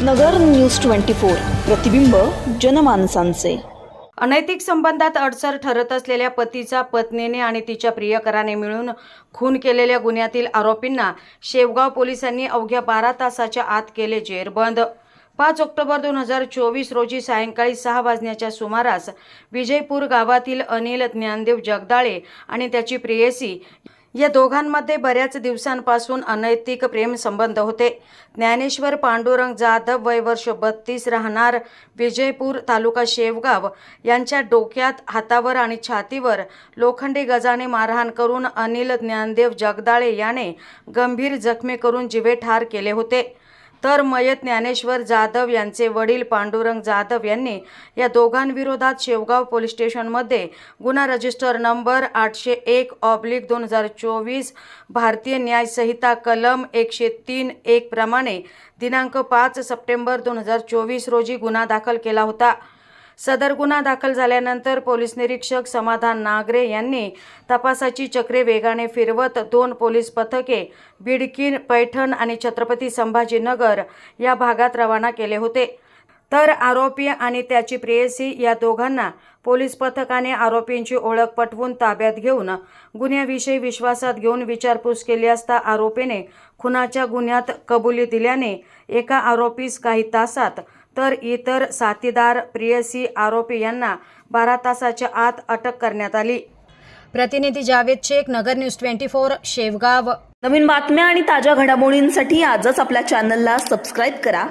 नगर news twenty four प्रतिबिंब जनमानसांचे. अनैतिक संबंधात अडसर ठरत असलेल्या पतीचा पत्नीने आणि तिच्या प्रियकराने मिळून खून केलेल्या गुन्ह्यातील आरोपींना शेवगाव पोलिसांनी अवघ्या बारा तासाच्या आत केले जेरबंद. पाच ऑक्टोबर दोन हजार चोवीस रोजी सायंकाळी सहा वाजण्याच्या सुमारास विजयपूर गावातील अनिल ज्ञानदेव जगदाळे आणि त्याची प्रेयसी या दोघांमध्ये बऱ्याच दिवसांपासून अनैतिक प्रेम संबंध होते. ज्ञानेश्वर पांडुरंग जाधव वय वर्ष बत्तीस राहणार विजयपूर तालुका शेवगाव यांच्या डोक्यात हातावर आणि छातीवर लोखंडी गजाने मारहाण करून अनिल ज्ञानदेव जगदाळे याने गंभीर जखमी करून जिवे ठार केले होते. तर मयत ज्ञानेश्वर जाधव यांचे वडील पांडुरंग जाधव यांनी या दोघांविरोधात शेवगाव पोलीस स्टेशनमध्ये गुन्हा रजिस्टर नंबर आठशे एक ऑब्लिक दोन हजार चोवीस भारतीय न्याय संहिता कलम एकशे तीन एक प्रमाणे दिनांक पाच सप्टेंबर दोन हजार चोवीस रोजी गुन्हा दाखल केला होता. सदर गुन्हा दाखल झाल्यानंतर पोलीस निरीक्षक समाधान नागरे यांनी तपासाची चक्रे वेगाने फिरवत दोन पोलीस पथके बिडकीन पैठण आणि छत्रपती संभाजीनगर या भागात रवाना केले होते. तर आरोपी आणि त्याची प्रेयसी या दोघांना पोलीस पथकाने आरोपींची ओळख पटवून ताब्यात घेऊन गुन्ह्याविषयी विश्वासात घेऊन विचारपूस केली असता आरोपीने खुनाच्या गुन्ह्यात कबुली दिल्याने एका आरोपीस काही तासात तर इतर साथीदार प्रियसी आरोपी यांना बारा तासाच्या आत अटक करण्यात आली. प्रतिनिधी Javed Shaikh Nagar news twenty four Shevgaon. नवीन बातम्या आणि ताज्या घडामोडींसाठी आजच आपल्या चॅनलला सबस्क्राईब करा.